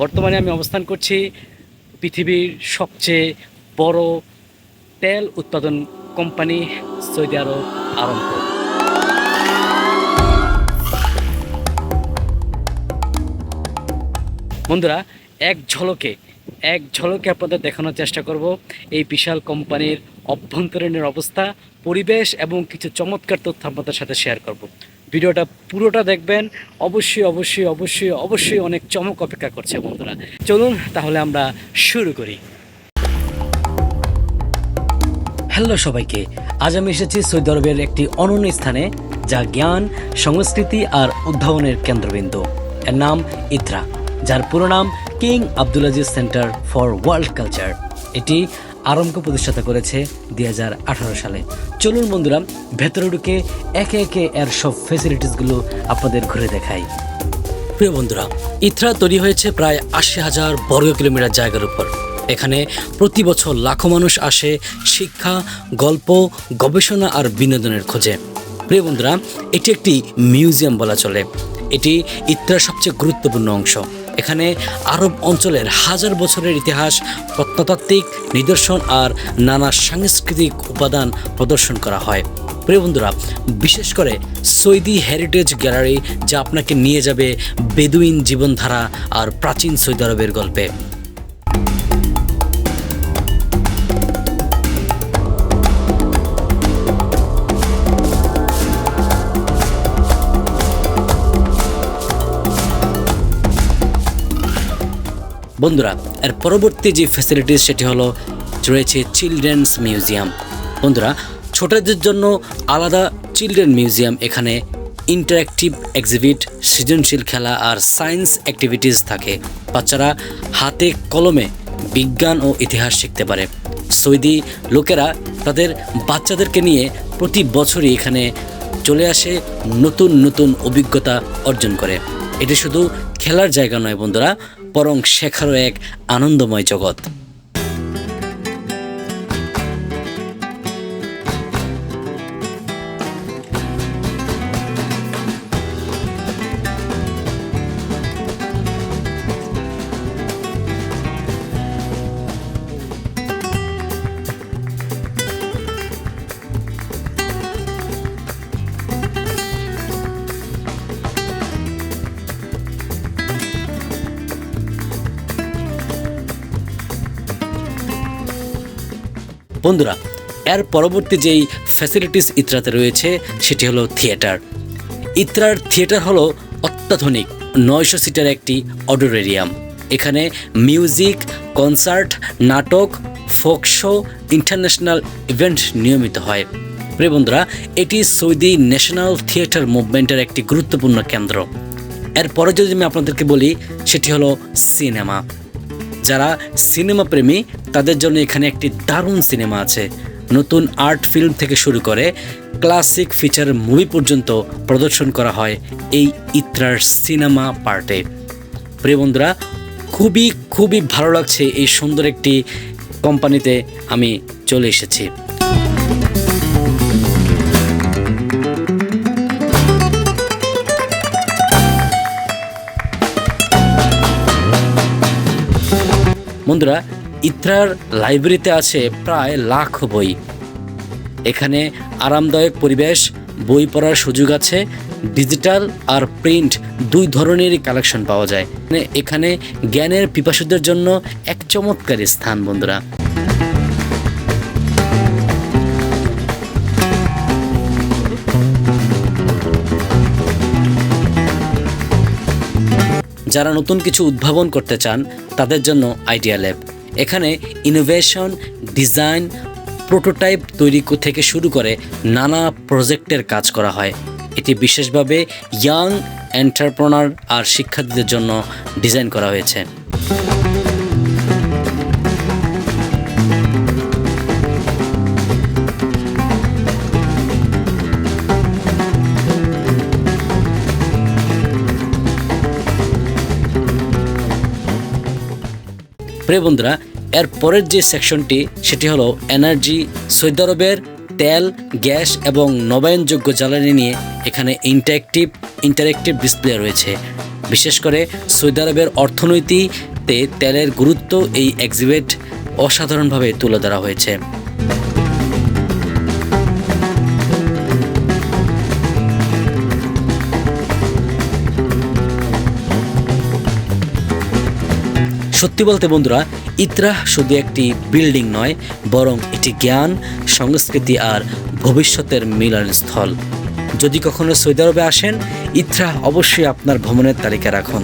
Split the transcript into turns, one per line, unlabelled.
বর্তমানে আমি অবস্থান করছি পৃথিবীর সবচেয়ে বড় তেল উৎপাদন কোম্পানি সৌদি আরব আরম্ভ বন্ধুরা, এক ঝলকে এক ঝলকে আপনাদের দেখানোর চেষ্টা করব এই বিশাল কোম্পানির অভ্যন্তরীণের অবস্থা, পরিবেশ এবং কিছু চমৎকার তথ্য আপনাদের সাথে শেয়ার করব। ভিডিওটা পুরোটা দেখবেন। অবশ্যই অবশ্যই অবশ্যই অবশ্যই অনেক চমক অপেক্ষা করছে বন্ধুরা। চলুন তাহলে আমরা শুরু করি। হ্যালো সবাইকে, আজ আমি এসেছি সৌদি আরবের একটি অনন্য স্থানে, যা জ্ঞান, সংস্কৃতি আর উদ্ভাবনের কেন্দ্রবিন্দু। এর নাম ইত্রা, যার পুরো নাম King Abdul Center for World Culture. এটি আরম্ভ প্রতিষ্ঠাতা করেছে দুই হাজার আঠারো সালে। চলুন বন্ধুরা, ভেতরে ঢুকে একে একে এর সব ফেসিলিটিসগুলো আপনাদের ঘুরে দেখাই। প্রিয় বন্ধুরা ইথরা তৈরি হয়েছে প্রায় আশি হাজার বর্গ কিলোমিটার জায়গার উপর। এখানে প্রতি বছর লাখো মানুষ আসে শিক্ষা, গল্প, গবেষণা আর বিনোদনের খোঁজে। প্রিয় বন্ধুরা, এটি একটি মিউজিয়াম বলা চলে। এটি ইত্রার সবচেয়ে গুরুত্বপূর্ণ অংশ। এখানে আরব অঞ্চলের হাজার বছরের ইতিহাস, প্রত্নতাত্ত্বিক নিদর্শন আর নানা সাংস্কৃতিক উপাদান প্রদর্শন করা হয়। প্রিয় বন্ধুরা, বিশেষ করে সৌদি হেরিটেজ গ্যালারি যা আপনাকে নিয়ে যাবে বেদুইন জীবনধারা আর প্রাচীন সৌদি আরবের গল্পে। বন্ধুরা, এর পরবর্তী যে ফ্যাসিলিটিস সেটি হলো রয়েছে চিলড্রেন্স মিউজিয়াম বন্ধুরা, ছোটদের জন্য আলাদা চিলড্রেন মিউজিয়াম এখানে ইন্টারঅ্যাক্টিভ এক্সিবিট সৃজনশীল খেলা আর সায়েন্স অ্যাক্টিভিটিস থাকে। বাচ্চারা হাতে কলমে বিজ্ঞান ও ইতিহাস শিখতে পারে। সৌদি লোকেরা তাদের বাচ্চাদেরকে নিয়ে প্রতি বছরই এখানে চলে আসে নতুন নতুন অভিজ্ঞতা অর্জন করে। এটি শুধু খেলার জায়গা নয় বন্ধুরা বরং শেখারও এক আনন্দময় জগৎ। বন্ধুরা, এর পরবর্তী যেই ফ্যাসিলিটিস ইত্রাতে রয়েছে, সেটি হলো থিয়েটার ইত্রার থিয়েটার হলো অত্যাধুনিক, নয়শো সিটার একটি অডিটোরিয়াম এখানে মিউজিক কনসার্ট নাটক ফোক শো ইন্টারন্যাশনাল ইভেন্ট নিয়মিত হয়। প্রিয় বন্ধুরা, এটি সৌদি ন্যাশনাল থিয়েটার মুভমেন্টের একটি গুরুত্বপূর্ণ কেন্দ্র। এরপরে যদি আমি আপনাদেরকে বলি, সেটি হলো সিনেমা যারা সিনেমা প্রেমী, তাদের জন্য এখানে একটি দারুণ সিনেমা আছে। নতুন আর্ট ফিল্ম থেকে শুরু করে ক্লাসিক ফিচার মুভি পর্যন্ত প্রদর্শন করা হয় এই ইত্রার সিনেমা পার্টে। প্রিয় বন্ধুরা, খুবই খুবই ভালো লাগছে এই সুন্দর একটি কোম্পানিতে আমি চলে এসেছি। বন্ধুরা, ইত্রার লাইব্রেরিতে আছে প্রায় লাখ বই। এখানে আরামদায়ক পরিবেশ, বই পড়ার সুযোগ আছে, ডিজিটাল আর প্রিন্ট দুই ধরনেরই কালেকশন পাওয়া যায়। এখানে জ্ঞানের পিপাসুদের জন্য এক চমৎকারী স্থান, বন্ধুরা। যারা নতুন কিছু উদ্ভাবন করতে চান, তাদের জন্য আইডিয়া ল্যাব। এখানে ইনোভেশন ডিজাইন প্রোটোটাইপ তৈরি থেকে শুরু করে নানা প্রজেক্টের কাজ করা হয়। এটি বিশেষভাবে ইয়াং এন্টারপ্রনার আর শিক্ষার্থীদের জন্য ডিজাইন করা হয়েছে। প্রিয় বন্ধুরা, এর পরের যে সেকশনটি সেটি হলো এনার্জি সৌদি আরবের তেল, গ্যাস এবং নবায়নযোগ্য জ্বালানি নিয়ে এখানে ইন্টারেক্টিভ ইন্টারেক্টিভ ডিসপ্লে রয়েছে। বিশেষ করে সৌদি আরবের অর্থনীতিতে তেলের গুরুত্ব এই এক্সিবিট অসাধারণভাবে তুলে ধরা হয়েছে। সত্যি বলতে বন্ধুরা, ইত্রাহ শুধু একটি বিল্ডিং নয়, বরং এটি জ্ঞান, সংস্কৃতি আর ভবিষ্যতের মিলনস্থল যদি কখনো সৌদি আরবে আসেন, ইত্রাহ অবশ্যই আপনার ভ্রমণের তালিকা রাখুন।